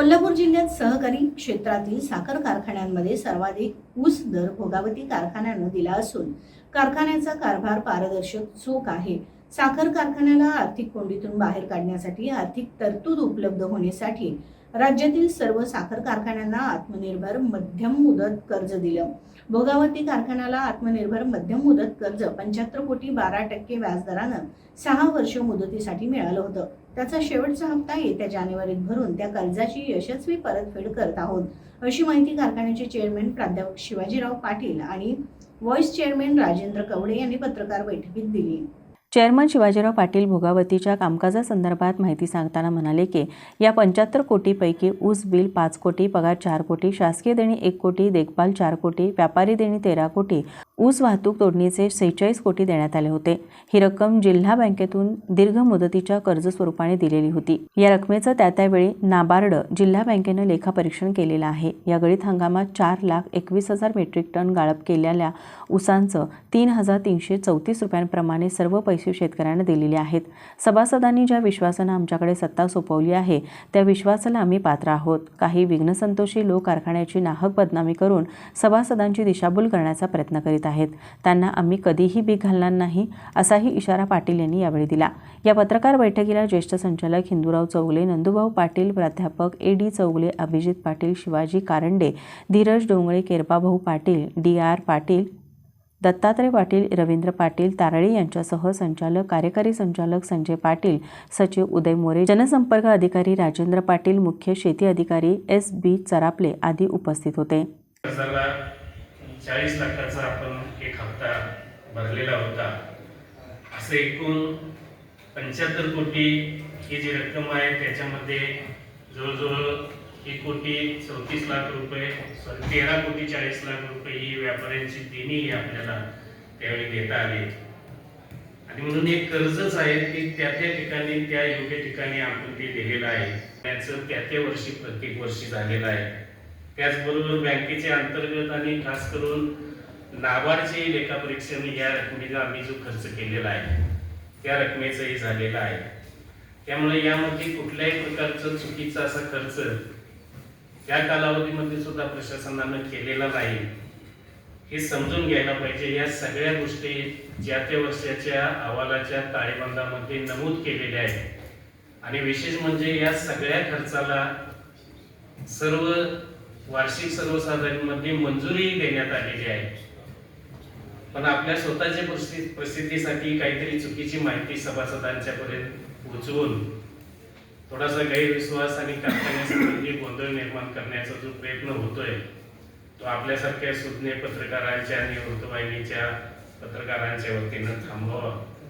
कोल्हापूर जिल्ह्यात सहकारी क्षेत्रातील साखर कारखान्यांमध्ये सर्वाधिक ऊस दर भोगावती कारखान्यानं दिला असून कारखान्याचा कारभार पारदर्शक चोख आहे. साखर कारखान्याला आर्थिक कोंडीतून बाहेर काढण्यासाठी आर्थिक तरतूद उपलब्ध होण्यासाठी राज्यातील सर्व साखर कारखान्यांना आत्मनिर्भर मध्यम मुदत कर्ज दिलं. भोगावती कारखान्याला आत्मनिर्भर मध्यम मुदत कर्ज पंच्याहत्तर कोटी बारा टक्के व्याजदरानं सहा वर्ष मुदतीसाठी मिळालं होतं. त्याचा शेवटचा हप्ता येत्या जानेवारीत भरून त्या कर्जाची यशस्वी परतफेड करत आहोत. अशी माहिती कारखान्याचे चेअरमॅन प्राध्यापक शिवाजीराव पाटील आणि व्हॉइस चेअरमॅन राजेंद्र कवडे यांनी पत्रकार बैठकीत दिली. चेअरमन शिवाजीराव पाटील भोगावतीच्या कामकाजासंदर्भात माहिती सांगताना म्हणाले की या पंच्याहत्तर कोटीपैकी ऊस बिल पाच कोटी पगार चार कोटी शासकीय देणी एक कोटी देखभाल चार कोटी व्यापारी देणी तेरा कोटी ऊस वाहतूक तोडणीचे सेहेचाळीस कोटी देण्यात आले होते. ही रक्कम जिल्हा बँकेतून दीर्घ मुदतीच्या कर्ज स्वरूपाने दिलेली होती. या रकमेचं त्या त्यावेळी नाबार्ड जिल्हा बँकेनं लेखापरीक्षण केलेलं आहे. या गळीत हंगामात चार लाख एकवीस हजार मेट्रिक टन गाळप केलेल्या ऊसांचं तीन हजार तीनशे चौतीस रुपयांप्रमाणे सर्व पैसे शेतकऱ्यांना दिलेले आहेत. सभासदांनी ज्या विश्वासानं आमच्याकडे सत्ता सोपवली आहे त्या विश्वासाला आम्ही पात्र आहोत. काही विघ्नसंतोषी लोक कारखान्याची नाहक बदनामी करून सभासदांची दिशाभूल करण्याचा प्रयत्न करीत आहेत आहेत. त्यांना आम्ही कधीही भीक घालणार नाही असाही इशारा पाटील यांनी यावेळी दिला. या पत्रकार बैठकीला ज्येष्ठ संचालक हिंदूराव चौगले नंदुभाऊ पाटील प्राध्यापक A D Chougule Abhijit Patil Shivaji Karande Dhiraj Dongale Kerpabhau Patil D R Patil Dattatray Patil Ravindra Patil Tarali यांच्यासह संचालक कार्यकारी संचालक संजय पाटील सचिव उदय मोरे जनसंपर्क अधिकारी राजेंद्र पाटील मुख्य शेती अधिकारी एस बी चरापले आदी उपस्थित होते. चाळीस लाखाचा आपण एक हप्ता भरलेला होता. असं एकूण पंच्याहत्तर कोटी ही जी रक्कम आहे त्याच्यामध्ये जवळजवळ एक कोटी चौतीस लाख रुपये सॉरी तेरा कोटी चाळीस लाख रुपये ही व्यापाऱ्यांची देणी आपल्याला त्यावेळी देता आली. आणि म्हणून एक कर्जच आहे की त्या त्या ठिकाणी त्या योग्य ठिकाणी आपण ते दिलेलं आहे. त्याचं त्या त्या वर्षी प्रत्येक वर्षी झालेलं आहे. त्याचबरोबर बँकेचे अंतर्गत आणि खास करून नाबार्डचे लेखापरीक्षण या रकमेचा आम्ही जो खर्च केलेला आहे त्या रकमेचंही झालेलं आहे. त्यामुळे यामध्ये कुठल्याही प्रकारचं चुकीचा असा खर्च त्या कालावधीमध्ये सुद्धा प्रशासनानं केलेला नाही. हे समजून घ्यायला पाहिजे या सगळ्या गोष्टी ज्या त्या वर्षाच्या अहवालाच्या ताळेबंदामध्ये नमूद केलेल्या आहेत. आणि विशेष म्हणजे या सगळ्या खर्चाला सर्व वार्षिक सर्वसाधारणमध्ये मंजुरी देण्यात आलेली आहे. पण आपल्या स्वतःच्या परिस्थिती परिस्थितीसाठी काहीतरी चुकीची माहिती सभासदांच्या पर्यंत पोहोचवून थोडासा गैरविश्वास आणि कारखान्यासंबंधी गोंधळ निर्माण करण्याचा जो प्रयत्न होतोय तो आपल्यासारख्या सुज्ञ पत्रकारांच्या आणि वृत्तवाहिनीच्या पत्रकारांच्या वतीनं थांबवावा.